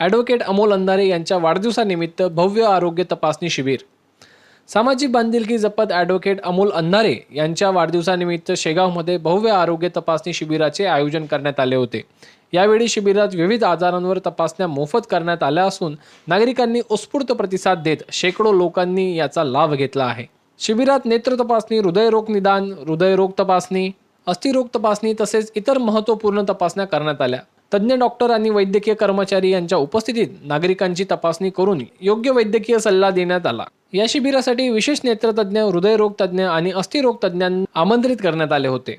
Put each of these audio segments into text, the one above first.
Advocate Amol अंधारे यांच्या वाढदिवसानिमित्त भव्य आरोग्य तपासणी शिबिर. सामाजिक बांधिलकी जपत ॲडव्होकेट अमोल अंधारे यांच्या वाढदिवसानिमित्त शेगावमध्ये भव्य आरोग्य तपासणी शिबिराचे आयोजन करण्यात आले होते. यावेळी शिबिरात विविध आजारांवर तपासण्या मोफत करण्यात आल्या असून नागरिकांनी उत्स्फूर्त प्रतिसाद देत शेकडो लोकांनी याचा लाभ घेतला आहे. शिबिरात नेत्र तपासणी हृदयरोग निदान हृदयरोग तपासणी अस्थिरोग तपासणी तसेच इतर महत्त्वपूर्ण तपासण्या करण्यात आल्या. तज्ज्ञ डॉक्टर आणि वैद्यकीय कर्मचारी यांच्या उपस्थितीत नागरिकांची तपासणी करून योग्य वैद्यकीय सल्ला देण्यात आला. या शिबिरासाठी विशेष नेत्रतज्ञ हृदयरोग तज्ज्ञ आणि अस्थिरोग तज्ज्ञांना आमंत्रित करण्यात आले होते.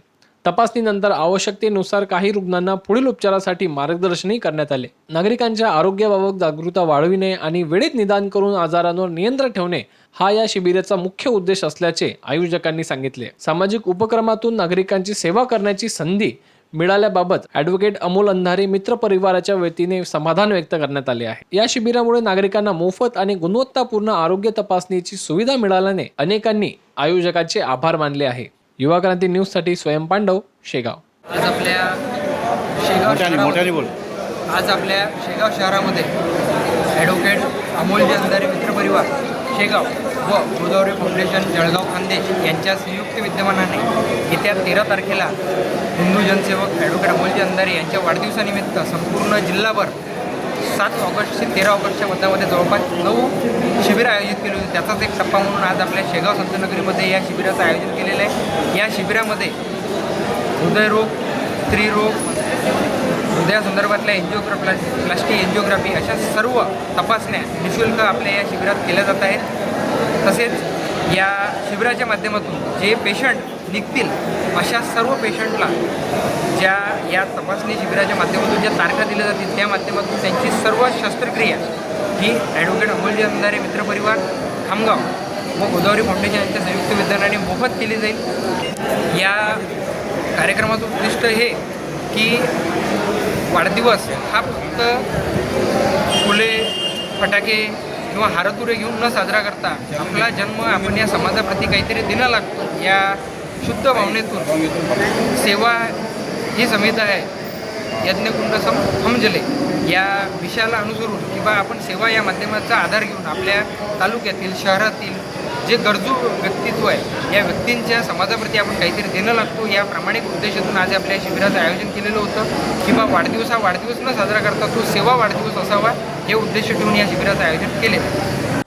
तपासणीनंतर आवश्यकतेनुसार काही रुग्णांना पुढील उपचारासाठी मार्गदर्शनही करण्यात आले. नागरिकांच्या आरोग्याबाबत जागरूकता वाढविणे आणि वेळेत निदान करून आजारांवर नियंत्रण ठेवणे हा या शिबिराचा मुख्य उद्देश असल्याचे आयोजकांनी सांगितले. सामाजिक उपक्रमातून नागरिकांची सेवा करण्याची संधी मिळाल्याबाबत ॲडव्होकेट अमोल अंधारे मित्र परिवाराच्या वतीने समाधान व्यक्त करण्यात आले आहे. या शिबिरामुळे नागरिकांना मोफत आणि गुणवत्तापूर्ण आरोग्य तपासणीची सुविधा मिळाल्याने अनेकांनी आयोजकाचे आभार मानले आहे. युवा क्रांती न्यूजसाठी स्वयं पांडव शेगाव. आज आपल्या शेगाव आज आपल्या शेगाव शहरामध्ये ॲडव्होकेट अमोलजी अंधारे मित्रपरिवार शेगाव व गोदावरी फाउंडेशन जळगाव खानदेश यांच्या संयुक्त विद्यमानाने येत्या तेरा तारखेला हिंदू जनसेवक ॲडव्होकेट अमोलजी अंधारे यांच्या वाढदिवसानिमित्त संपूर्ण जिल्हाभर सात ऑगस्ट ते तेरा ऑगस्टच्या मध्यामध्ये जवळपास नऊ शिबिर आयोजित केली होती. त्याचाच एक टप्पा म्हणून आज आपल्या शेगाव संतनगरीमध्ये या शिबिराचं आयोजन केलेलं आहे. या शिबिरामध्ये हृदयरोग स्त्रीरोग हृदयासंदर्भातल्या एन्जिओग्राफी प्लास्टिक एन्जिओग्राफी अशा सर्व तपासण्या निशुल्क आपल्या या शिबिरात केल्या जात आहेत. तसेच या शिबिराच्या माध्यमातून जे पेशंट निघतील अशा सर्व पेशंटला ज्या या तपासणी शिबिराच्या माध्यमातून ज्या तारखा दिल्या जातील त्या माध्यमातून त्यांची सर्व शस्त्रक्रिया ही ॲडव्होकेट अमोलजी अंधारे मित्रपरिवार खामगाव व गोदावरी फाउंडेशन यांच्या संयुक्त विद्यानाने मोफत केली जाईल. या कार्यक्रमाचं उद्दिष्ट हे की वाढदिवस हा फक्त फुले फटाके किंवा हारतुरे घेऊन न साजरा करता आपला जन्म आपण या समाजाप्रती काहीतरी देणं लागतो या शुद्ध भावनेतून. सेवा ही संहिता आहे. यज्ञकुंड सम समजले या विषयाला अनुसरून किंवा आपण सेवा या माध्यमाचा आधार घेऊन आपल्या तालुक्यातील शहरातील जे गरजू व्यक्तित्व आहे या व्यक्तींच्या समाजाप्रती आपण काहीतरी देणं लागतो. या प्रामाणिक उद्देशातून आज आपल्या शिबिराचं आयोजन केलेलं होतं. किंवा वाढदिवस हा वाढदिवस न साजरा करता तो सेवा वाढदिवस असावा हे उद्देश ठेवून या शिबिराचं आयोजन केले